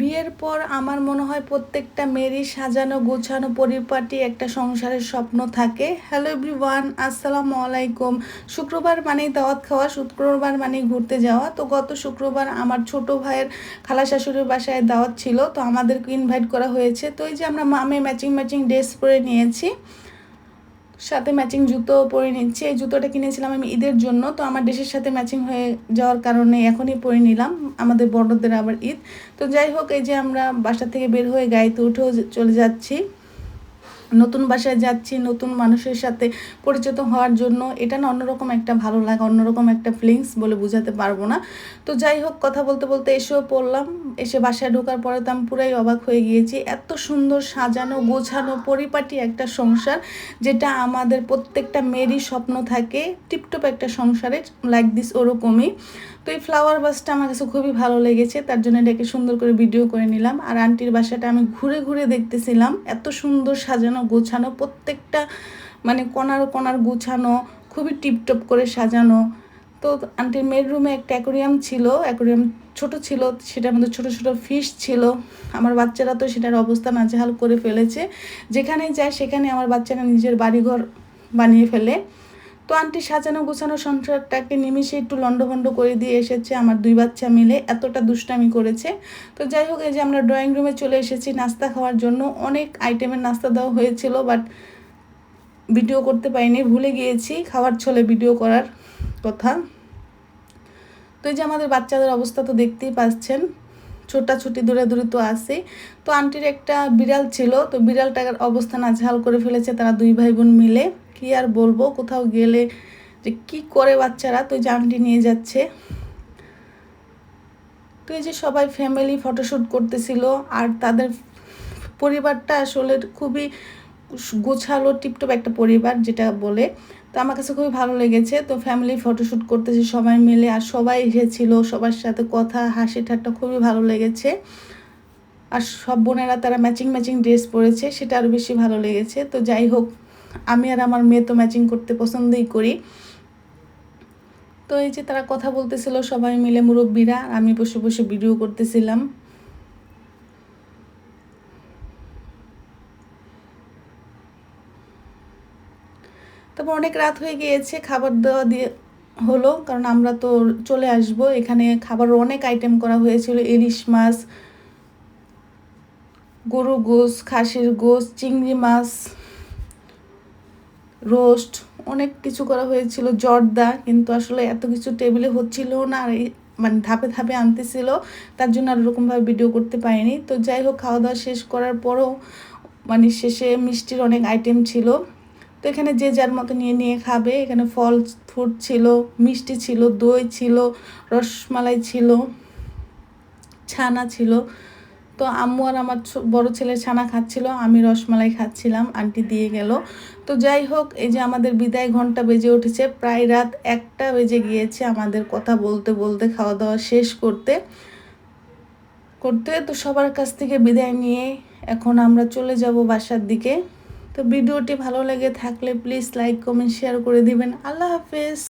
বিয়ের পর আমার মনে হয় প্রত্যেকটা মেয়েরই সাজানো, গোছানো, পরিপাটি একটা সংসারের স্বপ্ন থাকে। হ্যালো এভরিওয়ান আসসালামু আলাইকুম। শুক্রবার মানেই দাওয়াত খাওয়া, শুক্রবার মানেই ঘুরতে যাওয়া। তো গত শুক্রবার আমার ছোট ভাইয়ের খালা শাশুড়ির বাসায় দাওয়াত ছিল, তো আমাদেরকে ইনভাইট করা হয়েছে। তো এই যে আমরা মামে ম্যাচিং ম্যাচিং ড্রেস পরে নিয়েছি। সাথে ম্যাচিং জুতো পরে নিচ্ছি। এই জুতোটা কিনেছিলাম আমি ঈদের জন্য, তো আমার ড্রেসের সাথে ম্যাচিং হয়ে যাওয়ার কারণে এখনই পরে নিলাম। আমাদের বড়দের আবার ঈদ। তো যাই হোক, এই যে আমরা বাসা থেকে বের হয়ে গাড়িতে উঠেও চলে যাচ্ছি। নতুন বাসায় যাচ্ছি, নতুন মানুষের সাথে পরিচিত হওয়ার জন্য, এটা না অন্যরকম একটা ভালো লাগা, অন্যরকম একটা ফিলিংস বলে বোঝাতে পারব না। তো যাই হোক, কথা বলতে বলতে এসেও পড়লাম, এসে বাসায় ঢোকার পরে তো আমি পুরাই অবাক হয়ে গিয়েছি। এত সুন্দর সাজানো, গোছানো, পরিপাটি একটা সংসার, যেটা আমাদের প্রত্যেকটা মেয়েরই স্বপ্ন থাকে, টিপটপ একটা সংসারে লাইক দিস ওরকমই। তো এই ফ্লাওয়ার বাসটা আমার কাছে খুবই ভালো লেগেছে, তার জন্য এটাকে সুন্দর করে ভিডিও করে নিলাম। আর আন্টির বাসাটা আমি ঘুরে ঘুরে দেখতেছিলাম, এত সুন্দর সাজানো গোছানো, প্রত্যেকটা মানে কণার কণার গুছানো, খুবই টিপটপ করে সাজানো। তো আন্টির মেয়ের রুমে একটা অ্যাকোরিয়াম ছিল অ্যাকোরিয়াম ছোট ছিল, সেটার মধ্যে ছোট ছোট ফিশ ছিল। আমার বাচ্চারা তো সেটার অবস্থা নাজেহাল করে ফেলেছে। যেখানে যায় সেখানে আমার বাচ্চারা নিজের বাড়িঘর বানিয়ে ফেলে। তো আন্টি সাজানো গোছানো সংসারটাকে নিমিশে একটু লন্ডভন্ড করে দিয়ে এসেছে আমার দুই বাচ্চা মিলে, এতটা দুষ্টামি করেছে। তো যাই হোক, এই যে আমরা ড্রয়িং রুমে চলে এসেছি নাস্তা খাওয়ার জন্য। অনেক আইটেমের নাস্তা দেওয়া হয়েছিল বাট ভিডিও করতে পারিনি, ভুলে গিয়েছি খাওয়ার ছলে ভিডিও করার কথা। তো এই যে আমাদের বাচ্চাদের অবস্থা তো দেখতেই পাচ্ছেন। ছোটাছুটি দূরে দূরে তো আছে তো আন্টির একটা বিড়াল ছিল, তো বিড়ালটার অবস্থা নাজহাল করে ফেলেছে তারা দুই ভাই বোন মিলে। কি আর বলব, কোথাও গেলে যে কি করে বাচ্চারা, তো আন্টি নিয়ে যাচ্ছে। তো এই যে সবাই ফ্যামিলি ফটোশ্যুট করতেছিল, আর তাদের পরিবারটা আসলে খুবই গোছালো টিপটপ একটা পরিবার যেটা বলে। তো আমার কাছে খুবই ভালো লেগেছে। তো ফ্যামিলি ফটোশ্যুট করতেছি সবাই মিলে আর সবাই এসেছিল, সবার সাথে কথা, হাসি ঠাট্টা খুবই ভালো লেগেছে। আর সব বোনেরা তারা ম্যাচিং ম্যাচিং ড্রেস পরেছে, সেটা আরও বেশি ভালো লেগেছে। তো যাই হোক, আমি আর আমার মেয়ে তো ম্যাচিং করতে পছন্দই করি। তো এই যে তারা কথা বলতেছিল সবাই মিলে মুরব্বীরা আমি বসে বসে ভিডিও করতেছিলাম। তারপর অনেক রাত হয়ে গিয়েছে, খাবার দেওয়া দিয়ে হলো, কারণ আমরা তো চলে আসব। এখানে খাবার অনেক আইটেম করা হয়েছিল, ইলিশ মাছ গরু গোস খাসির গোস চিংড়ি মাছ রোস্ট অনেক কিছু করা হয়েছিল, জর্দা, কিন্তু আসলে এত কিছু টেবিলে হচ্ছিল না, আর মানে ধাপে ধাপে আনতেছিল, তার জন্য আর ওরকমভাবে ভিডিও করতে পারিনি। তো যাই হোক, খাওয়া দাওয়া শেষ করার পরও মানে শেষে মিষ্টির অনেক আইটেম ছিল। তো এখানে যে যার মতো নিয়ে নিয়ে খাবে। এখানে ফল ফ্রুট ছিল, মিষ্টি ছিল, দই ছিল, রসমালাই ছিল, ছানা ছিল। তো আম্মু আর আমার বড় ছেলে ছানা খাচ্ছিল, আমি রসমালাই খাচ্ছিলাম, আন্টি দিয়ে গেল। তো যাই হোক, এই যে আমাদের বিদায় ঘণ্টা বেজে উঠেছে, প্রায় রাত একটা বেজে গিয়েছে আমাদের কথা বলতে বলতে খাওয়া দাওয়া শেষ করতে। করতে তো সবার কাছ থেকে বিদায় নিয়ে এখন আমরা চলে যাব বাসার দিকে। তো ভিডিওটি ভালো লেগে থাকলে প্লিজ লাইক কমেন্ট শেয়ার করে দিবেন। আল্লাহ হাফেজ।